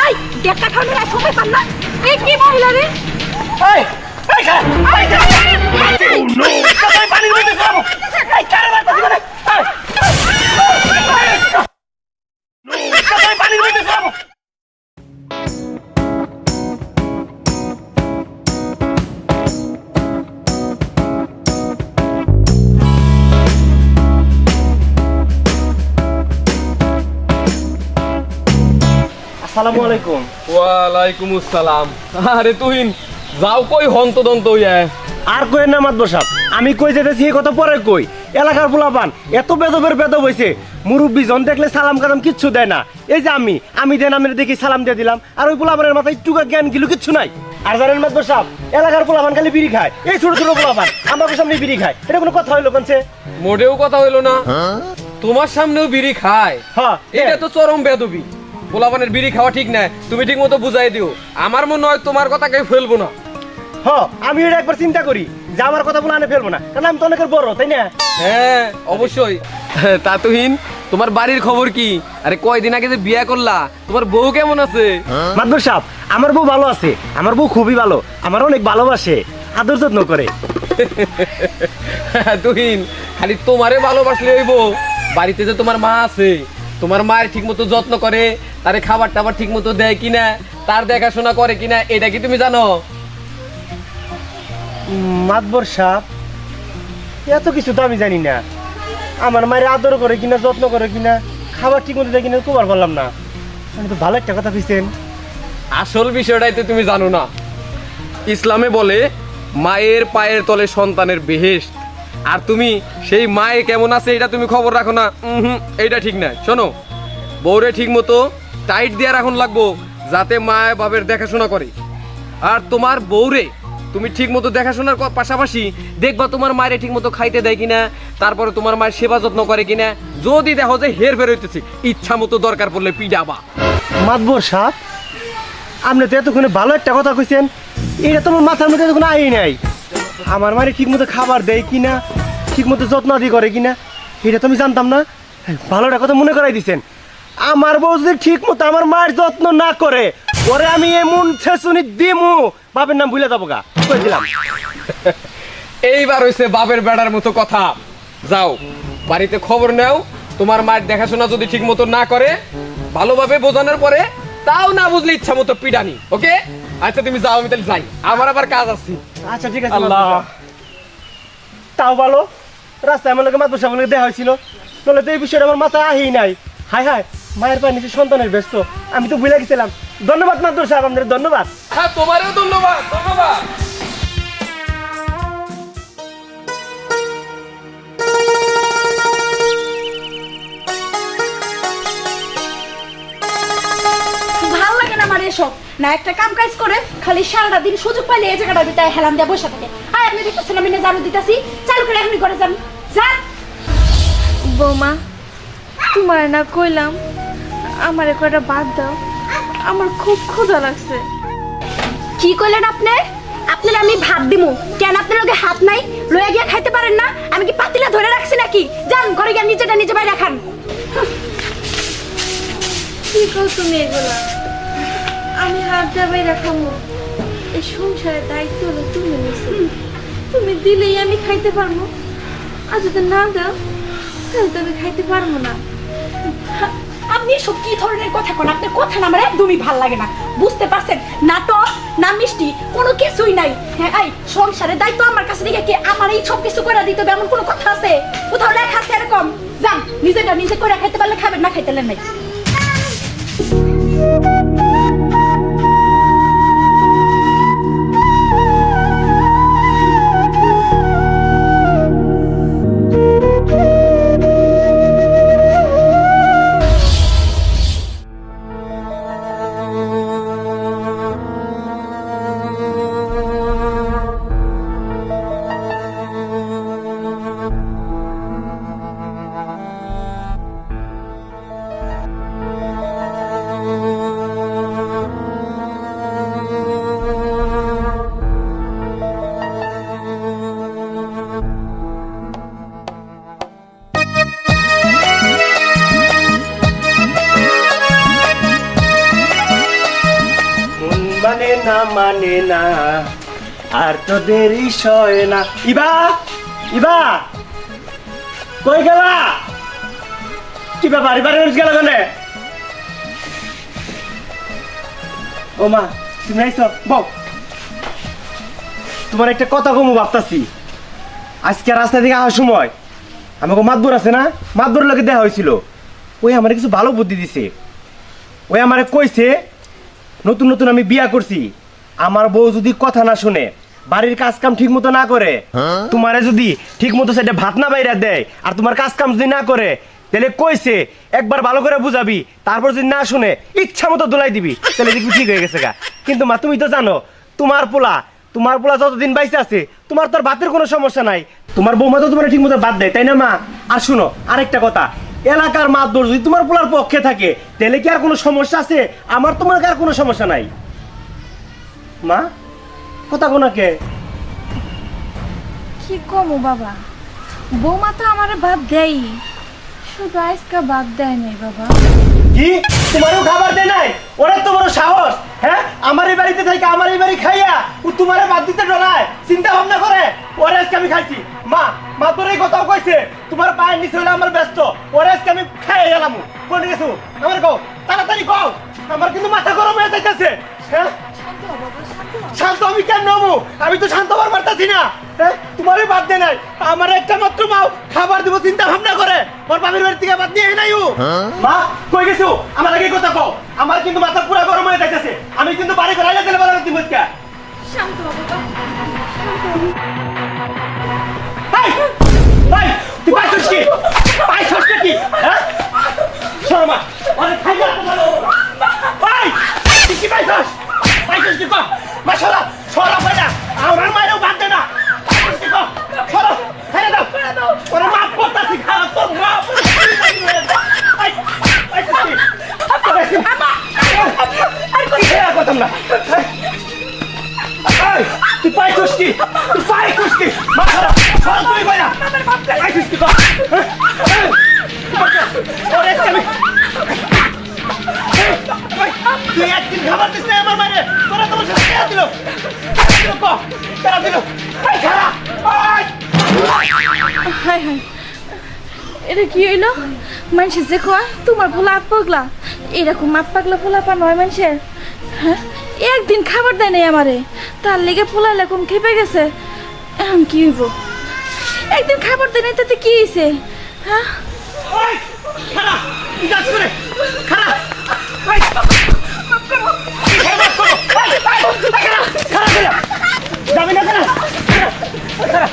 এই খাওয়ানোর আর সময় পান না। এই কি মহিলা রে? এই এই খারাপ এই খারাপ পানির মধ্যে ফেলাবো এই কারে মারতাছি এই পানির মধ্যে ফেলাবো আসসালামু আলাইকুম। ওয়ালাইকুম আসসালাম। আরে তুহিন যাও কই হন্ত দন্ত ইয়া আর কই না মাত বসাব আমি কই যেতেছি এই কথা পরে কই? এলাকার পোলাপান এত বেদবের বেদব হইছে। মুরব্বী জন দেখলে সালাম কালাম কিচ্ছু দেয় না। এই যে আমি আমি দেন আমি দেখি সালাম দিয়ে দিলাম। আর ওই পোলাপানের মাথায় টুকা জ্ঞান গিলু কিচ্ছু নাই। আর জানেন মাত বসাব এলাকার পোলাপান খালি বিড়ি খায়। এই ছোট ছোট পোলাপান আমার সামনে বিড়ি খায়। এটা কোনো কথা হইল কোনছে মোটেও কথা হইল না। তোমার সামনেও বিড়ি খায়। হ্যাঁ এটা তো চরম বেদবি। পোলাপানের বিড়ি খাওয়া ঠিক না তুমি ঠিক মতো বুঝাই দিও। আমার মনে হয় তোমার কথা কেউ ফেলব না। হ আমি এটা একবার চিন্তা করি যে আমার কথা বলে আনে ফেলব না কারণ আমি তো অনেকের বড় তাই না? হ্যাঁ অবশ্যই। তোমার বাড়ির খবর কি? আরে কয়দিন আগে যে বিয়ে করলা তোমার বউ কেমন আছে? সাহেব আমার বউ ভালো আছে আমার বউ খুবই ভালো আমার অনেক ভালোবাসে আদর যত্ন করে। তুহিন খালি তোমারে ভালোবাসলে হইব। বাড়িতে যে তোমার মা আছে তোমার মায়ের ঠিক মতো যত্ন করে তারে খাবার টাবার ঠিক মতো দেয় কিনা তার দেখাশোনা করে কিনা এটা কি তুমি জানো? মাতবর সাপ এত কিছু তো আমি জানি না। আমার মায়ের আদর করে কিনা যত্ন করে কিনা খাবার ঠিক মতো দেয় কিনা তোমার বললাম না। আমি তো ভালো একটা কথা পিছেন আসল বিষয়টাই তো তুমি জানো না। ইসলামে বলে মায়ের পায়ের তলে সন্তানের বেহেশত। আর তুমি সেই মায়ে কেমন আছে এটা তুমি খবর রাখো না। হুম এইটা ঠিক না শোনো বউরে ঠিক মতো টাইট দিয়ে রাখুন লাগবো, যাতে মায় বাবের দেখাশোনা করে। আর তোমার বউরে, তুমি ঠিক মতো দেখাশোনার পাশাপাশি দেখবা তোমার মায়ের ঠিক মতো খাইতে দেয় কিনা, তারপরে তোমার মায়ের সেবা যত্ন করে কিনা। যদি দেখো যে হের ফের হইতেছে, ইচ্ছা মতো দরকার পড়লে পিডাবা। মাতবর সাপ, আপনি তো এতক্ষণে ভালো একটা কথা কইছেন। এটা তোমার মাথার মধ্যে এতক্ষণ আই নাই। আমার মায়ের ঠিক মতো খাবার দেয় কিনা ঠিক মতো যত্ন আদি করে কিনা, এটা তো আমি জানতাম না। ভালো একটা কথা মনে করাই দিছেন। আমার বউ যদি ঠিক মতো আমার মায়ের যত্ন না করে ওরে আমি এমন ছেসুনি দিমু। বাপের নাম ভুলে যাব গা। কই দিলাম? এইবার হইছে বাপের বেড়ার মতো কথা। যাও বাড়িতে খবর নেও তোমার মায়ের দেখাশোনা যদি ঠিক মতো না করে ভালোভাবে বোঝানোর পরে তাও না বুঝলে ইচ্ছা মতো পিডানি ওকে? আচ্ছা তুমি যাও আমি তাহলে যাই। আমার আবার কাজ আছে। আচ্ছা ঠিক আছে আল্লাহ। তাও ভালো? রাস্তায় আমার লোকে মাতবর সাহেবের লগে দেখা হয়েছিল। নলে তো এই বিষয়টা আমার মাথায় আহি নাই। হাই হাই মায়ের পায়ে নিচে সন্তানের ব্যস্ত। আমি তো ভুলে গেছিলাম। ধন্যবাদ মাতবর সাহেব আপনাদের ধন্যবাদ। হ্যাঁ তোমারও ধন্যবাদ ধন্যবাদ। ভালো লাগে না আমার এসব। না একটা কাম কাজ করে খালি সারাটা দিন সুযোগ পাইলে এই জায়গাটা দিতে হেলাম দিয়ে বসে থাকে। আর আপনি দেখতেছেন আমি না জানু দিতেছি। চালু করে এখনই করে যান। যান। বৌমা তোমার না কইলাম আমার একটা বাদ দাও। আমার খুব ক্ষুধা লাগছে। কি করলেন আপনি? আপনার আমি ভাত দিমু। কেন আপনার লগে হাত নাই? লয়ে গিয়া খাইতে পারেন না? আমি কি পাতিলা ধরে রাখছি নাকি? যান ঘরে গিয়ে নিজেটা নিজে বাইরে খান। কি কও তুমি এগুলা? আমি হাত দাবাই রাখামো এই সংসারের দায়িত্ব হলো তুমি নিছো। তুমি দিলেই আমি খাইতে পারব। আর যদি না দাও তাহলে তো আমি খাইতে পারব না। আপনি সব কি ধরনের কথা কোন? আপনার কথা আমার একদমই ভালো লাগে না। বুঝতে পারছেন? না তো না মিষ্টি, কোনো কিছুই নাই। হ্যাঁ এই সংসারের দায়িত্ব আমার কাছে দিকে কি আমার এই সব কিছু করে দিতে হবে? এমন কোনো কথা আছে? কোথাও লেখা আছে এরকম? যান নিজেটা নিজে করে খাইতে পারলে খাবেন, না খাইতে নাই। আর তোদের সয় না। ইবা ইবা, কই গেলা? কি ব্যাপার, এবারে গেল কেন? ও মা, তুমি আইছো বউ তোমার একটা কথা কমু ভাবতাছি। আজকে রাস্তা থেকে আসার সময় আমাকে মাতবর আছে না? মাতবর লোকে দেখা হয়েছিল। ওই আমার কিছু ভালো বুদ্ধি দিছে। ওই আমারে কইছে, নতুন নতুন আমি বিয়া করছি। আমার বউ যদি কথা না শুনে বাড়ির কাজ কাম ঠিক মতো না করে তোমারে যদি ঠিক মতো সেটা ভাত না বাইরে দেয় আর তোমার কাজ কাম যদি না করে তাহলে কইছে একবার ভালো করে বুঝাবি তারপর যদি না শুনে ইচ্ছা মতো দোলাই দিবি তাহলে দেখবি ঠিক হয়ে গেছে গা। কিন্তু মা তুমি তো জানো তোমার পোলা তোমার পোলা যতদিন বাইসে আছে তোমার তো ভাতের কোনো সমস্যা নাই। তোমার বৌমা তো তোমার ঠিক মতো বাদ দেয় তাই না মা? আর শুনো আরেকটা কথা এলাকার মাতবর যদি তোমার পোলার পক্ষে থাকে তাহলে কি আর কোনো সমস্যা আছে? আমার তোমার আর কোনো সমস্যা নাই। মা? কথা কোনাকে কি? কমো বাবা? বৌমা তো আমার বাদ দেয় শুধু আজকা বাদ দেয় নাই বাবা। কি? তোমারও খাবার দেয় নাই? ওরা তো বড় সাহস হ্যাঁ? আমার এই বাড়িতে থেকে আমার এই বাড়ি খাইয়া ও তোমারে বাদ দিতে ডরায় চিন্তা ভাবনা করে। ওরে আজকে আমি খাইছি। মা মা তোর এই কথাও কইছে তোমার পায়ের নিচে হলে আমার ব্যস্ত। ওরে আজকে আমি খাই গেলাম। কোন গেছো? আমার কও তাড়াতাড়ি কও। আমার কিন্তু মাথা গরম হয়ে যাইতেছে। হ্যাঁ? শান্ত আমি কেন নমু আমি তো শান্ত হবার পারতাছি না। হ্যাঁ তোমারই বাদ দে নাই। আমার একটা মাত্র মাও খাবার দিব চিন্তা ভাবনা করে। ওর বাবির বাড়ি থেকে বাদ দিয়ে নাই ও। মা কই গেছো? আমার আগে কথা কও। আমার কিন্তু মাথা পুরো গরম হয়ে যাইতেছে। আমি কিন্তু বাড়ি করে আইলে দিলে বলা দিব শান্ত বাবা। এই তুই পাইছস কি? পাইছস কি হ্যাঁ? শর্মা অনেক খাইয়া এই তুই কি পাইছস? কি কর মাশাআল্লাহ সরা পাইনা আমার মায়েরও বাদ দে না সরা ছেড়ে দাও ওরে মাফ করতাছি খারাপ তোর এই, তুই পাইছস কি তুই পাইছস কি মাশাআল্লাহ সরা তুই কইরা পাইছস কি কর এটা কি হইল? মানুষের যে কয় তোমার পোলা পাগলা। এরকম আপ পাগলা পোলা পান হয় মানুষের। হ্যাঁ? একদিন খাবার দেয় নাই আমারে। তার লেগে পোলা এরকম খেপে গেছে। এখন কি হইব? একদিন খাবার দেয় নাই, তাতে কি হয়েছে হ্যাঁ? যাবি না খারা খারা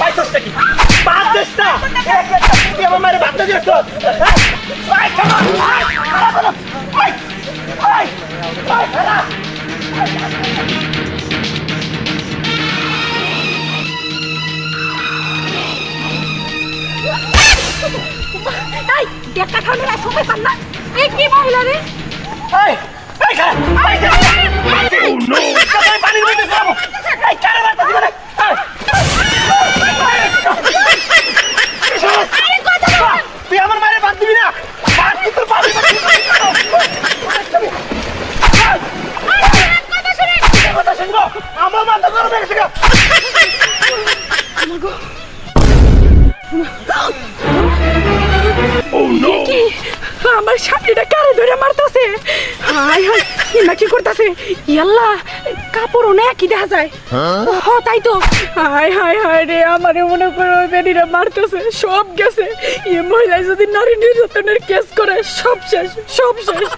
পাইছসটা কি বাদ দিস না। তুই আমার মায়ের বাদ দিস তো এই দেখা আর সময় পান না। এই কি মহিলা রে? এই এই খারা এই খারা ও নো কাছে পানির মধ্যে যাব এই খারা বাদ দিস না তুই আমার মারে বাদ দিবি না বাদ দিতে তোর বাড়ি কথা শুনব আমার মাথা গরম হয়ে গেছে আমার সামনেটা কারে ধরে মারতেছে? হাই হাই কি করতাছে? ইয়াল্লা। কাপড় অনেক কি দেখা যায়? হ তাই তো। হাই হাই হাই রে আমারে মনে করো বেডিরা মারতেছে সব গেছে। এ মহিলা যদি নারী নির্যাতনের কেস করে সব শেষ সব শেষ।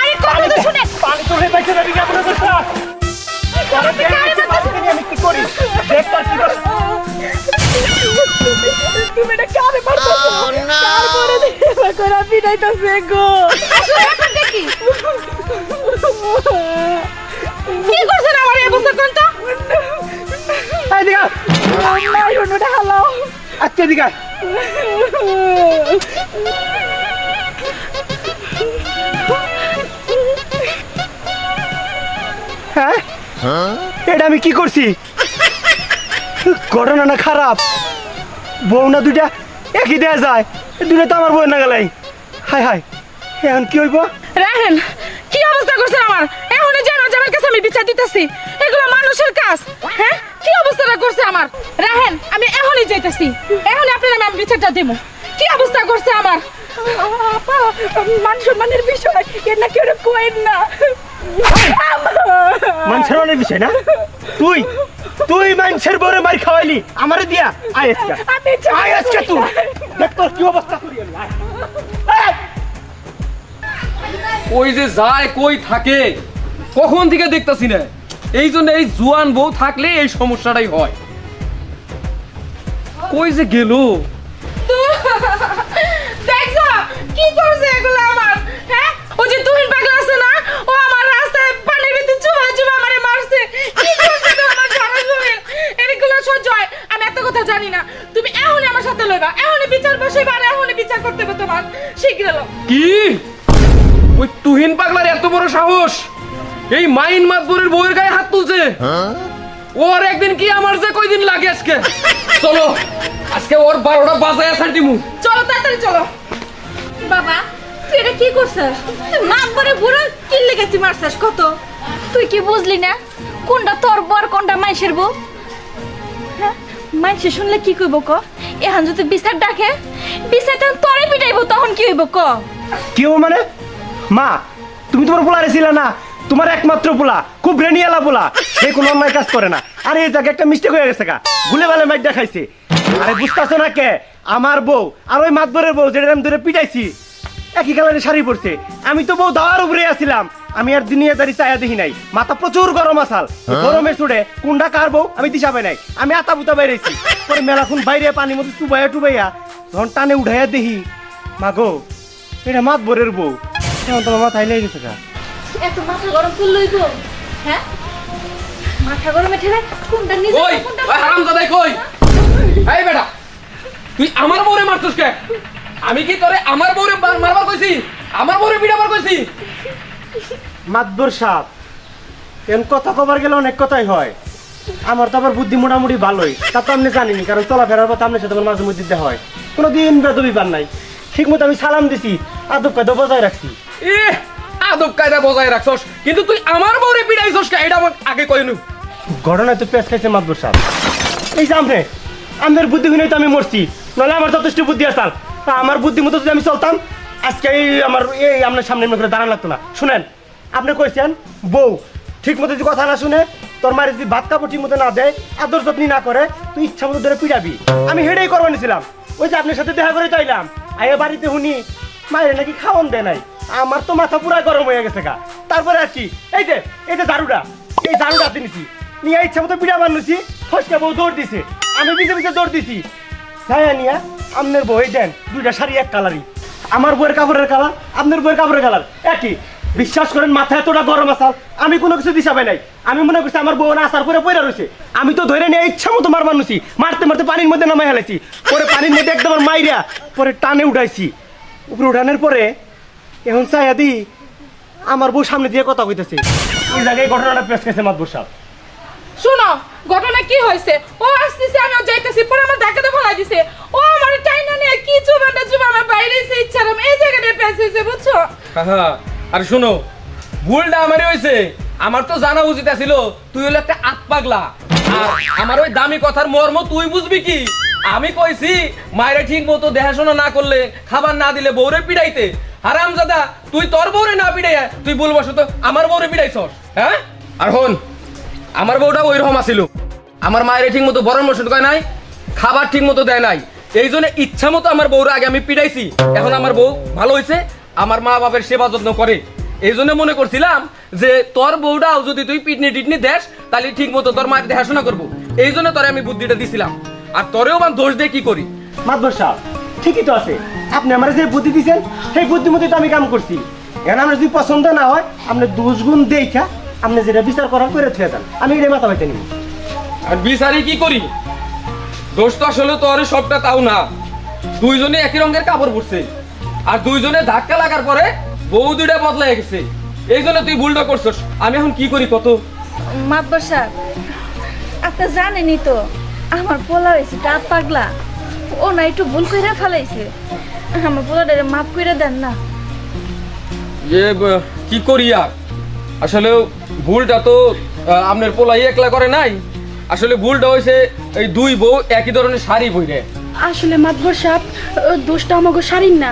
আরে কথা তো শুনে পানি তো হয়ে পাইছে না আপনার করে পিটাইতেছে গো। দেখি। কি করছেন আমার এই কোনটা? এই দিকে নাই অন্যটা হালাও আচ্ছা দিকে হ্যাঁ? এটা আমি কি করছি? ঘটনা না খারাপ? বউ না দুইটা? একই দেয়া যায়? দূরে তো আমার বই না গেলাই হাই হাই এখন কি হইব? রাহেন কি অবস্থা করছে আমার? এখন জানো জামার কাছে আমি বিচার দিতেছি এগুলো মানুষের কাজ। হ্যাঁ? কি অবস্থাটা করছে আমার? রাহেন আমি এখনই যাইতেছি। এখন আপনার আমি বিচারটা দেবো কি অবস্থা করছে আমার? আপা মান সম্মানের বিষয় এর না কেউ কোয়েন না। মানুষের অনেক বিষয় না? তুই? তুই মানুষের বউরে মার খাওয়াইলি। আমারে দিয়া আয় আজকে। আমি আয় আজকে তুই দেখ তোর কি অবস্থা করি। আয়। যে যায় কই থাকে? কখন থেকে দেখতাছি না? এই জন্য এই জুয়ান বউ থাকলে এই সমস্যাটাই হয়। কই যে গেল? দেখছ? কি করছে এগুলো আমার? হ্যাঁ? ও যে তুহিন পাগলা আছে না? ও আমার রাস্তায় পানির ভিতরে চুবা চুবা আমারে মারছে। কি করছে তো আমার জানা জমিন এগুলো সহ্য হয়। আমি এত কথা জানি না। তুমি এখনই আমার সাথে লইবা। এখনই বিচার বসাইবা আর এখনই বিচার করতে হবে তোমার। শীঘ্র কি? ওই তুহিন পাগলার এত বড় সাহস? এই মাইন মাতবরের বউয়ের গায়ে হাত তুলছে? ওর একদিন কি আমার যে কয়দিন লাগে আজকে? চলো আজকে ওর বারোটা বাজায় শান্তিমু চলো তাড়াতাড়ি চলো। বাবা তুই এটা কি করছিস? করে বুড়ো কি লেগে তুই মারছিস কত? তুই কি বুঝলি না? কোনটা তোর বর, কোনটা মাইশের বউ? হ্যাঁ মাইসে শুনলে কি কইব ক? এখন যদি বিচার ডাকে, বিচার তখন তোরে পিটাইব তখন কি হইব ক? কি মানে? মা, তুমি তোমার পোলা রেছিলে না। তোমার একমাত্র পোলা, খুব রেনিয়ালা পোলা। সে কোনো অন্যায় কাজ করে না। আরে এই জায়গায় একটা মিস্টেক হয়ে গেছে গা। গুলে বেলে মাইট দেখাইছে। আরে বুঝতেছো না কে? আমার বউ আর ওই মাতবরের বউ যেটা আমি ধরে পিটাইছি। একই কালারে শাড়ি পরছে। আমি তো বউ দাওয়ার উপরে আছিলাম। আমি আর দুনিয়াদারি চায়া দেখি নাই। মাথা প্রচুর গরম আসাল গরমে চুড়ে কুন্ডা কার বউ আমি দিশা পাই নাই। আমি আতা বুতা বাইরেছি পরে মেলাখুন বাইরে পানির মধ্যে চুবাইয়া টুবাইয়া যখন টানে উঠাইয়া দেখি মাগো এটা মাতবরের বউ। এখন তোমার মাথায় লেগে গেছে গা। এত মাথা গরম ফুল লইব হ্যাঁ? মাথা গরমে ঠেলে কোনটা নিজে ওই হারাম দাদাই কই? এই বেটা তুই আমার বউরে মারছিস কে? আমি কি তোরে আমার বউরে মার- মারবার কইছি? আমার বউরে পিটাবার কইছি? মাতবর সাপ। এন কথা কবার গেলে অনেক কথাই হয়। আমার তো আবার বুদ্ধি মোটামুটি ভালোই। তা তো আপনি জানিনি কারণ চলাফেরার পথে আপনার সাথে আমার মাঝে মধ্যে হয়। কোনো দিন বেদবি পার নাই। ঠিক মতো আমি সালাম দিছি আদব কায়দা বজায় রাখছি। এ আদব কায়দা বজায় রাখছস। কিন্তু তুই আমার বউরে পিটাইছস কে? এটা আমার আগে কইনু। ঘটনায় তো পেঁচ খাইছে মাতবর সাপ। এই আপনি আমাদের বুদ্ধি হইলে তো আমি মরছি। নাহলে আমার যথেষ্ট বুদ্ধি আসাল আমার বুদ্ধি মতো যদি আমি চলতাম আজকে এই আমার এই আপনার সামনে এমনি করে দাঁড়ান লাগতো না। শুনেন, আপনি কইছেন, বউ ঠিক মতো যদি কথা না শুনে তোর মায়ের যদি ভাত কাপড় ঠিক মতো না দেয়, আদর যত্ন না করে, তুই ইচ্ছা মতো ধরে পিড়াবি আমি হেডেই করব নিছিলাম। ওই যে আপনার সাথে দেখা করে চাইলাম। আয়ে বাড়িতে শুনি মায়ের নাকি খাওয়ান দেয় নাই? আমার তো মাথা পুরা গরম হয়ে গেছে গা। তারপরে আর কি, এই যে এই যে ঝাড়ুটা, এই ঝাড়ুটা নিছি। নিয়ে ইচ্ছা মতো পিড়া বান্নুছি ফসকা বউ দৌড় দিছে। আমি পিছে পিছে দৌড় দিছি। ছায়া নিয়া, আপনার বই দেন, দুইটা শাড়ি এক কালারই আমার বইয়ের কাপড়ের কালার, আপনার বইয়ের কাপড়ের কালার। একই। বিশ্বাস করেন মাথায় এতটা গরম আসাল, আমি কোনো কিছু দিশা পাই নাই। আমি মনে করছি আমার বউ আসার পরে পয়রা রয়েছে আমি তো ধরে নিয়ে ইচ্ছা মতো মার মানুষি মারতে মারতে পানির মধ্যে নামাই হেলাইছি পরে পানির মধ্যে একদম মাইরা, পরে টানে উঠাইছি। উপরে উঠানোর পরে, এখন চাইয়া দি, আমার বউ সামনে দিয়ে কথা কইতেছে। ওই জায়গায় ঘটনাটা পেশ গেছে মাতবর সাহেব। শোনো, ঘটনা কি হয়েছে? ও আসতেছে আমি যাইতেছি, পরে আমার ধাক্কাতে ফলাই দিছে ও আমার টাইনা নিয়ে কি চুবাটা চুবা আমার বাইরে এসে ইচ্ছা আমি পেঁচ হয়েছে, বুঝছ? আর ভুলটা আমারই হয়েছে। আমার তো জানা উচিত ছিল তুই হলো একটা আত পাগলা। আর আমার ওই দামি কথার মর্ম তুই বুঝবি কি? আমি কইছি, মায়ের ঠিক মতো দেখাশোনা না করলে, খাবার না দিলে বউরে পিড়াইতে। হারাম দাদা তুই তোর বউরে না পিড়াইয়া, তুই বলব তো আমার বউরে পিড়াইছস হ্যাঁ? আর হন, আমার বউটা ওই রকম আছিল। আমার মায়ের ঠিক মতো বরণ কয় নাই, খাবার ঠিক মতো দেয় নাই। এই জন্য ইচ্ছা মতো আমার বউর আগে আমি পিড়াইছি। এখন আমার বউ ভালো হয়েছে আমার মা বাবার সেবা যত্ন করে। এই জন্য মনে করছিলাম যে তোর বউটাও যদি তুই পিটনি টিটনি দেস তাহলে ঠিক মতো তোর মায়ের দেখাশোনা করব। এই জন্য তোরে আমি বুদ্ধিটা দিছিলাম। আর তোরেও আমার দোষ দিয়ে কি করি? মাতবর সাহেব ঠিকই তো আছে। আপনি আমার যে বুদ্ধি দিয়েছেন সেই বুদ্ধি মতো তো আমি কাম করছি। এখন আমার যদি পছন্দ না হয় আপনি দোষ গুণ দেখা আপনি যেটা বিচার করার করে থুয়ে দেন। আমি এটা মাথা পাইতে নিব। আর বিচারি কি করি? দোষ তো আসলে তোর সবটা তাও না। দুইজনে একই রঙের কাপড় পরছে। আর দুইজনে ধাক্কা লাগার পরে বউ দুইটা বদলাই গেছে। এই জন্য তুই ভুলটা করছস। আমি এখন কি করি কত? মাতবর সাহেব আপনি জানেনই তো আমার পোলা হয়েছে ডাব পাগলা। ও না একটু ভুল কইরা ফেলাইছে। আমার পোলাটারে মাফ কইরা দেন না। যে কি করি আর আসলে ভুলটা তো আপনার পোলাই একলা করে নাই। আসলে ভুলটা হয়েছে, এই দুই বউ একই ধরনের শাড়ি বইরে আসলে মাতবর সাহেব দোষটা আমাকে সারিন না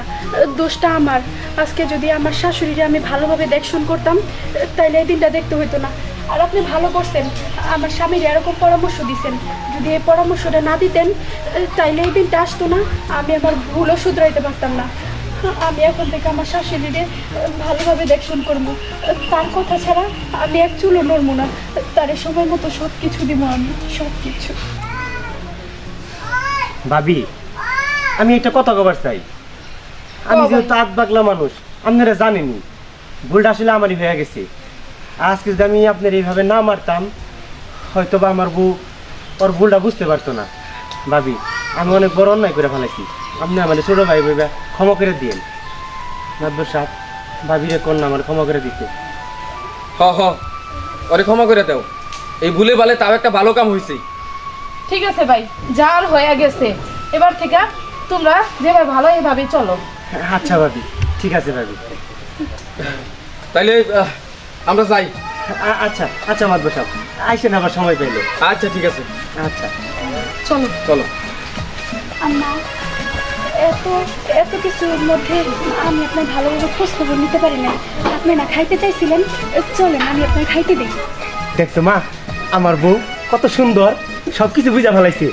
দোষটা আমার। আজকে যদি আমার শাশুড়িকে আমি ভালোভাবে দেখশন করতাম তাইলে এই দিনটা দেখতে হইতো না। আর আপনি ভালো করছেন, আমার স্বামীর এরকম পরামর্শ দিছেন। যদি এই পরামর্শটা না দিতেন তাইলে এই দিনটা আসতো না, আমি আমার ভুলও শুধরাইতে পারতাম না। আমি এখন থেকে আমার শাশুড়িরে ভালোভাবে দেখশন করব। তার কথা ছাড়া আমি এক চুলো নড়বো না। তার সময় মতো সব কিছু দিব আমি সব কিছু ভাবি আমি একটা কথা কবার চাই। আমি যেহেতু আত বাগলা মানুষ আপনারা জানেনি ভুলটা আসলে আমারই হয়ে গেছে। আজকে যদি আমি আপনার এইভাবে না মারতাম হয়তো বা আমার বউ ওর ভুলটা বুঝতে পারতো না। ভাবি আমি অনেক বড় অন্যায় করে ফেলেছি। আপনি আমার ছোট ভাই ভাইবা ক্ষমা করে দিয়েন। নাদ্দর সাহেব ভাবিরে কন্যা আমার ক্ষমা করে দিতে। হ হ ওরে ক্ষমা করে দাও। এই ভুলে বালে তাও একটা ভালো কাম হয়েছে ঠিক আছে ভাই যার হয়ে গেছে এবার থেকে তোমরা যেভাবে ভালো এভাবেই চলো। আচ্ছা ভাবি ঠিক আছে ভাবি। তাইলে আহ, আমরা যাই। আ- আচ্ছা আচ্ছা মাদবর সাহেব আইসেন আবার সময় পেলে আচ্ছা ঠিক আছে। আচ্ছা। চলো। চলো। আম্মা। এত এত কিছুর মধ্যে আমি আপনার ভালোভাবে খোঁজ খবর নিতে পারি না আপনি না খাইতে চাইছিলেন চলেন, আমি আপনার খাইতে দিই। দেখছ মা, আমার বউ কত সুন্দর সবকিছু বুঝা ফেলাইছে।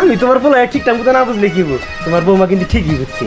আমি তোমার বলে ঠিকঠাক মতো না বুঝলে কি? তোমার বৌমা কিন্তু ঠিকই বুঝছে।